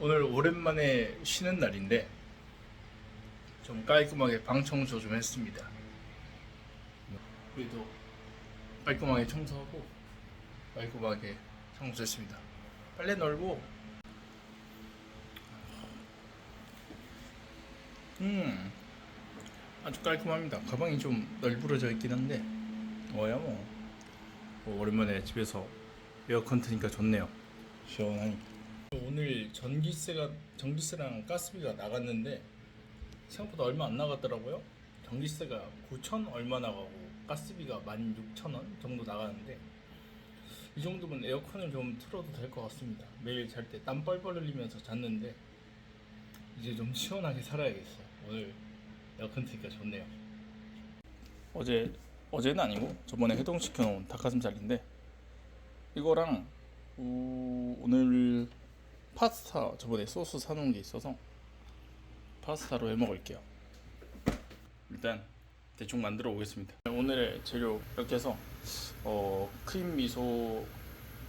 오늘 오랜만에 쉬는 날인데 좀 깔끔하게 방 청소 좀 했습니다. 우리도 깔끔하게 청소하고 깔끔하게 청소했습니다. 빨래 널고 음 아주 깔끔합니다. 가방이 좀 널브러져 있긴 한데 뭐야 뭐, 뭐 오랜만에 집에서 에어컨 트니까 좋네요. 시원하니. 오늘 전기세가 전기세랑 가스비가 나갔는데 생각보다 얼마 안 나갔더라고요. 전기세가 9천 얼마 나가고 가스비가 16,000원 정도 나가는데 이 정도면 에어컨을 좀 틀어도 될 것 같습니다. 매일 잘 때 땀 뻘뻘 흘리면서 잤는데 이제 좀 시원하게 살아야겠어요. 오늘 에어컨 트니까 좋네요. 어제 어제는 아니고 저번에 해동시켜 놓은 닭가슴살인데 이거랑 우- 오늘 파스타 저번에 소스 사놓은 게 있어서 파스타로 해 먹을게요. 일단 대충 만들어 오겠습니다. 오늘의 재료 이렇게 해서 어, 크림 미소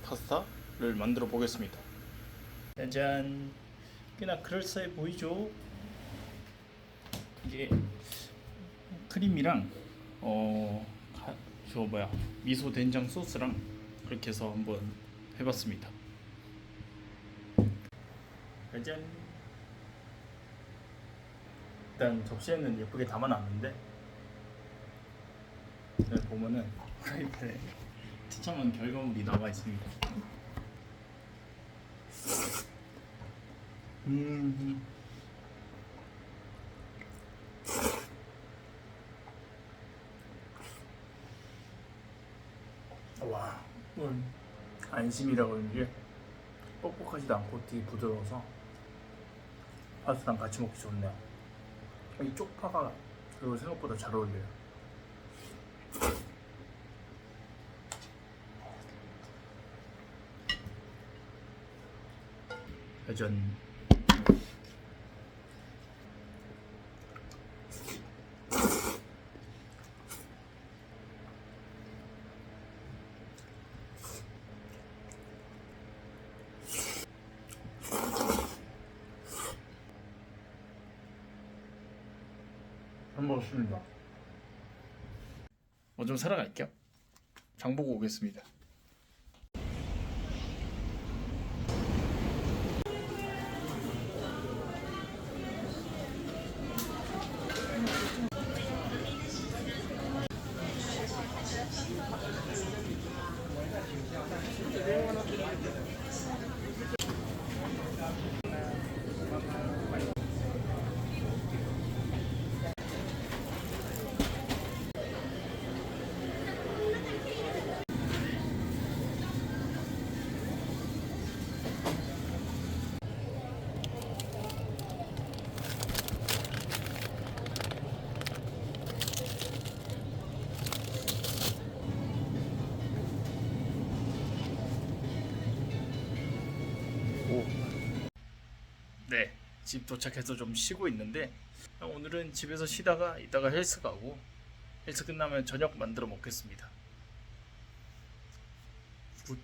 파스타를 만들어 보겠습니다. 짜잔, 꽤나 그럴싸해 보이죠? 이게 크림이랑 어, 가- 저 뭐야 미소 된장 소스랑 그렇게 해서 한번 해봤습니다. 짜잔. 일단 접시에는 예쁘게 담아놨는데 여기 보면은 프라이팬에 처참한 결과물이 나와 있습니다. 음. 와, 이건 안심이라 그런지 뻑뻑하지도 않고 되게 부드러워서 파스타랑 같이 먹기 좋네요. 이 쪽파가 그리고 생각보다 잘 어울려요. 짜잔. 잘 먹었습니다. 뭐좀 사러 갈게요. 장 보고 오겠습니다. 집 도착해서 좀 쉬고 있는데 오늘은 집에서 쉬다가 이따가 헬스 가고 헬스 끝나면 저녁 만들어 먹겠습니다. 굿.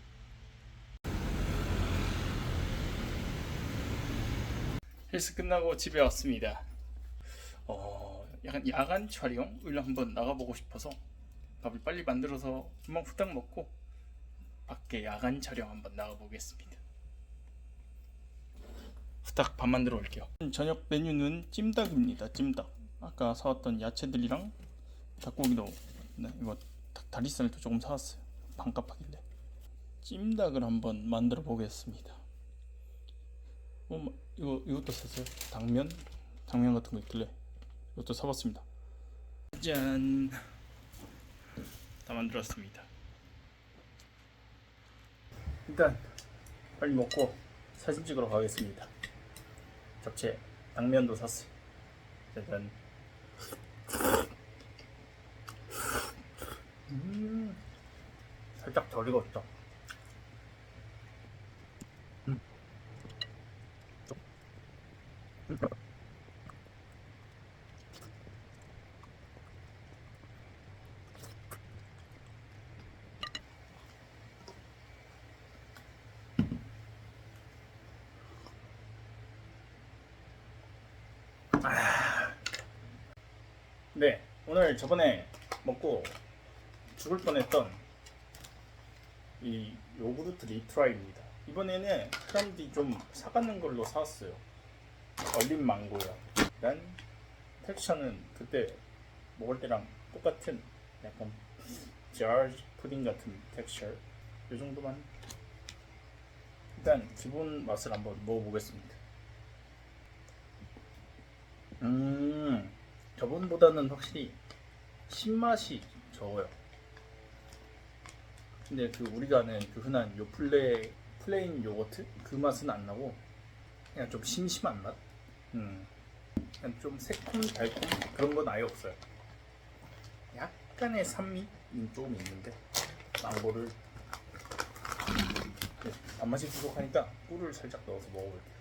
헬스 끝나고 집에 왔습니다. 어, 약간 야간 촬영을 한번 나가보고 싶어서 밥을 빨리 만들어서 금방 후딱 먹고 밖에 야간 촬영 한번 나가보겠습니다. 후딱 밥 만들어 올게요. 저녁 메뉴는 찜닭입니다. 찜닭. 아까 사왔던 야채들이랑 닭고기도 네, 이거 닭- 다리살도 조금 사왔어요. 반값 하길래 찜닭을 한번 만들어 보겠습니다. 어, 뭐, 이거 이것도 샀어요. 당면 당면 같은 거 있길래 이것도 사봤습니다. 짠. 다 만들었습니다. 일단 빨리 먹고 사진 찍으러 가겠습니다. 잡채, 당면도 샀어요. 짜잔. 음, 살짝 덜 익었다. 음. 오늘 저번에 먹고 죽을 뻔했던 이 요구르트 리트라이입니다. 이번에는 사람들이 좀 사가는 걸로 사왔어요. 얼린 망고야. 난 텍스처는 그때 먹을 때랑 똑같은 약간 자르 푸딩 같은 텍스처. 이 정도만. 일단 기본 맛을 한번 먹어보겠습니다. 음, 저번보다는 확실히 신맛이 적어요. 근데 그 우리가 아는 그 흔한 요 플레 플레인 요거트 그 맛은 안 나고 그냥 좀 심심한 맛. 음, 그냥 좀 새콤 달콤 그런 건 아예 없어요. 약간의 산미는 조금 있는데 망고를 네, 단맛이 부족하니까 꿀을 살짝 넣어서 먹어볼게요.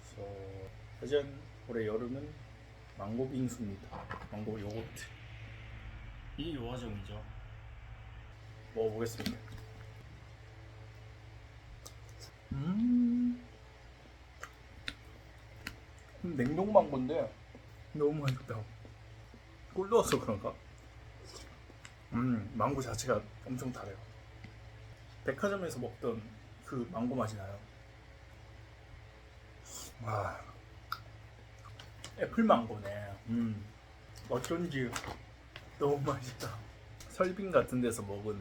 그래서 짜잔 올해 여름은 망고 빙수입니다. 망고 요거트. 이 요화정이죠. 먹어보겠습니다. 음, 냉동 망고인데 너무 맛있다. 꿀 넣어서 그런가? 음, 망고 자체가 엄청 달아요. 백화점에서 먹던 그 망고 맛이 나요. 와, 애플 망고네. 음, 어쩐지 너무 맛있다. 설빙 같은 데서 먹은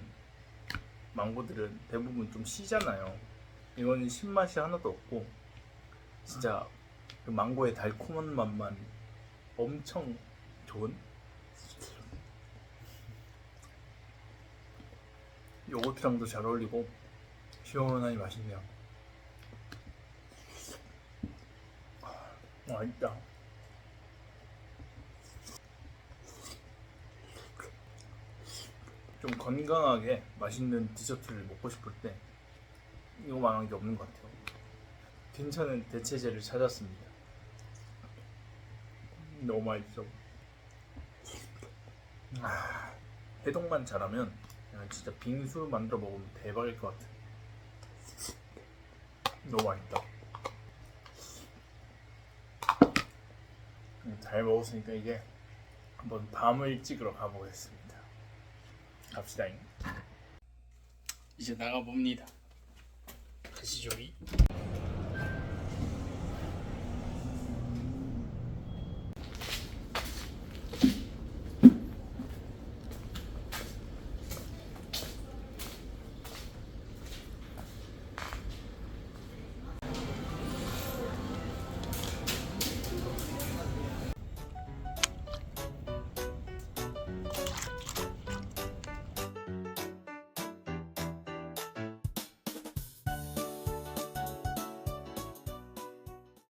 망고들은 대부분 좀 시잖아요. 이거는 신맛이 하나도 없고 진짜 그 망고의 달콤한 맛만 엄청 좋은 요거트랑도 잘 어울리고 시원하니 맛있네요. 맛있다. 좀 건강하게 맛있는 디저트를 먹고 싶을 때 이거만한 게 없는 것 같아요. 괜찮은 대체제를 찾았습니다. 너무 맛있어. 아, 해동만 잘하면 진짜 빙수 만들어 먹으면 대박일 것 같아. 너무 맛있다. 음, 잘 먹었으니까 이제 한번 밤을 찍으러 가보겠습니다. 갑시다. 이제 나가 봅니다. 가시죠.